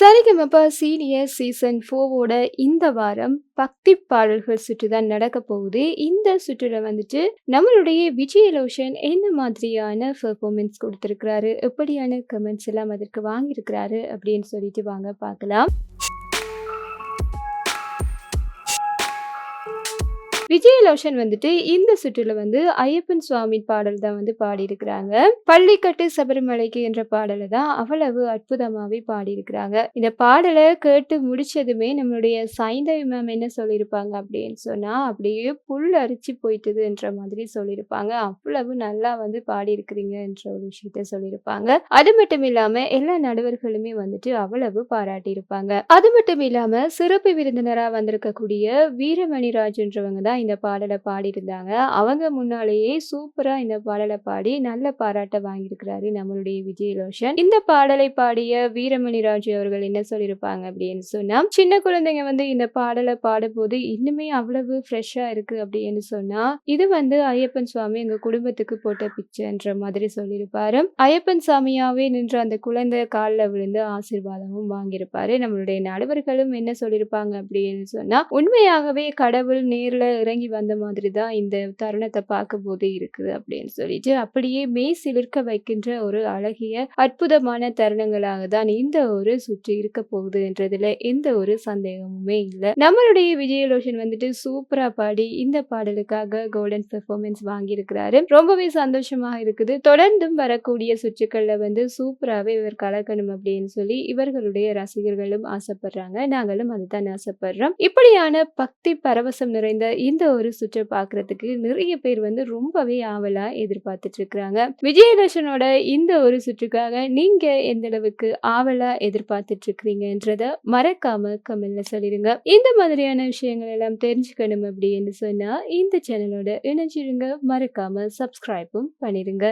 Sarigamapa senior season ஃபோவோட இந்த வாரம் பக்தி பாடல்கள் சுற்று தான் நடக்க போகுது. இந்த சுற்றுல வந்துட்டு நம்மளுடைய விஜயலோஷன் என்ன மாதிரியான பெர்ஃபார்மன்ஸ் கொடுத்துருக்கிறாரு? எப்படியான கமெண்ட்ஸ் எல்லாம் அதற்கு வாங்கியிருக்கிறாரு? அப்படின்னு சொல்லிட்டு வாங்க பார்க்கலாம். விஜயலோஷன் வந்துட்டு இந்த சுற்றுல வந்து ஐயப்பன் சுவாமி பாடல் தான் வந்து பாடியிருக்கிறாங்க. பள்ளிக்கட்டு சபரிமலைக்கு என்ற பாடலை தான் அவ்வளவு அற்புதமாகவே பாடியிருக்கிறாங்க. இந்த பாடலை கேட்டு முடிச்சதுமே நம்மளுடைய சைந்தவி மேம் என்ன சொல்லியிருப்பாங்க அப்படின்னு சொன்னால் அப்படியே புல் அரிச்சு போயிட்டதுன்ற மாதிரி சொல்லியிருப்பாங்க. அவ்வளவு நல்லா வந்து பாடியிருக்கிறீங்கன்ற ஒரு விஷயத்த சொல்லியிருப்பாங்க. அது மட்டும் இல்லாமல் எல்லா நடுவர்களுமே வந்துட்டு அவ்வளவு பாராட்டியிருப்பாங்க. அது மட்டும் இல்லாமல் சிறப்பு விருந்தினராக வந்திருக்கக்கூடிய வீரமணிராஜ்ன்றவங்க தான் இந்த பாடலை பாடியிருந்தாங்க. அவங்க முன்னாலேயே சூப்பராக இந்த பாடலை பாடி நல்ல பாராட்டை வாங்கியிருக்கிறாரு நம்மளுடைய விஜய் ரோஷன். இந்த பாடலை பாடிய வீரமணி ராஜு அவர்கள் என்ன சொல்லியிருப்பாங்க அப்படின்னு சொன்னால் சின்ன குழந்தைங்க வந்து இந்த பாடலை பாடும்போது இன்னுமே அவ்வளவு ஃப்ரெஷ்ஷாக இருக்கு அப்படின்னு சொன்னால் இது வந்து ஐயப்பன் சுவாமி எங்கள் குடும்பத்துக்கு போட்ட பிக்சர்ன்ற மாதிரி சொல்லியிருப்பாரு. ஐயப்பன் சாமியாவே நின்ற அந்த குழந்தை காலில் விழுந்து ஆசீர்வாதமும் வாங்கியிருப்பாரு. நம்மளுடைய நடுவர்களும் என்ன சொல்லியிருப்பாங்க அப்படின்னு சொன்னா உண்மையாகவே கடவுள் நேரில் இறங்கி வந்த மாதிரி தான் இந்த தருணத்தை பார்க்கும்போது இருக்குது அப்படின்னு சொல்லிட்டு அப்படியே மெய் சிலிர்க்க வைக்கின்ற ஒரு அழகிய அற்புதமான தருணங்களாக தான் இந்த ஒரு சுற்று இருக்க போகுது என்றதுல எந்த ஒரு சந்தேகமுமே இல்லை. நம்மளுடைய விஜயலோஷன் வந்துட்டு சூப்பரா பாடி இந்த பாடலுக்காக கோல்டன் பெர்ஃபார்மன்ஸ் வாங்கியிருக்கிறாரு. ரொம்பவே சந்தோஷமாக இருக்குது. தொடர்ந்தும் வரக்கூடிய சுற்றுக்கள்ல வந்து சூப்பராகவே இவர் கலக்கணும் அப்படின்னு சொல்லி இவர்களுடைய ரசிகர்களும் ஆசைப்படுறாங்க. நாங்களும் அதுதான் ஆசைப்படுறோம். இப்படியான பக்தி பரவசம் நிறைந்த இந்த இந்த ஒரு சுற்றை பார்க்கறதுக்கு நிறைய பேர் வந்து ரொம்பவே ஆவலா எதிர்பார்த்துட்டு இருக்கிறாங்க விஜயதர்ஷனோட இந்த ஒரு சுற்றுக்காக நீங்க எந்த அளவுக்கு ஆவலா எதிர்பார்த்துட்டு இருக்கிறீங்கன்றத மறக்காம கமெண்ட்ல சொல்லிடுங்க. இந்த மாதிரியான விஷயங்கள் எல்லாம் தெரிஞ்சுக்கணும் அப்படின்னு சொன்னா இந்த சேனலோட இணைஞ்சிருங்க. மறக்காம சப்ஸ்கிரைபும் பண்ணிடுங்க.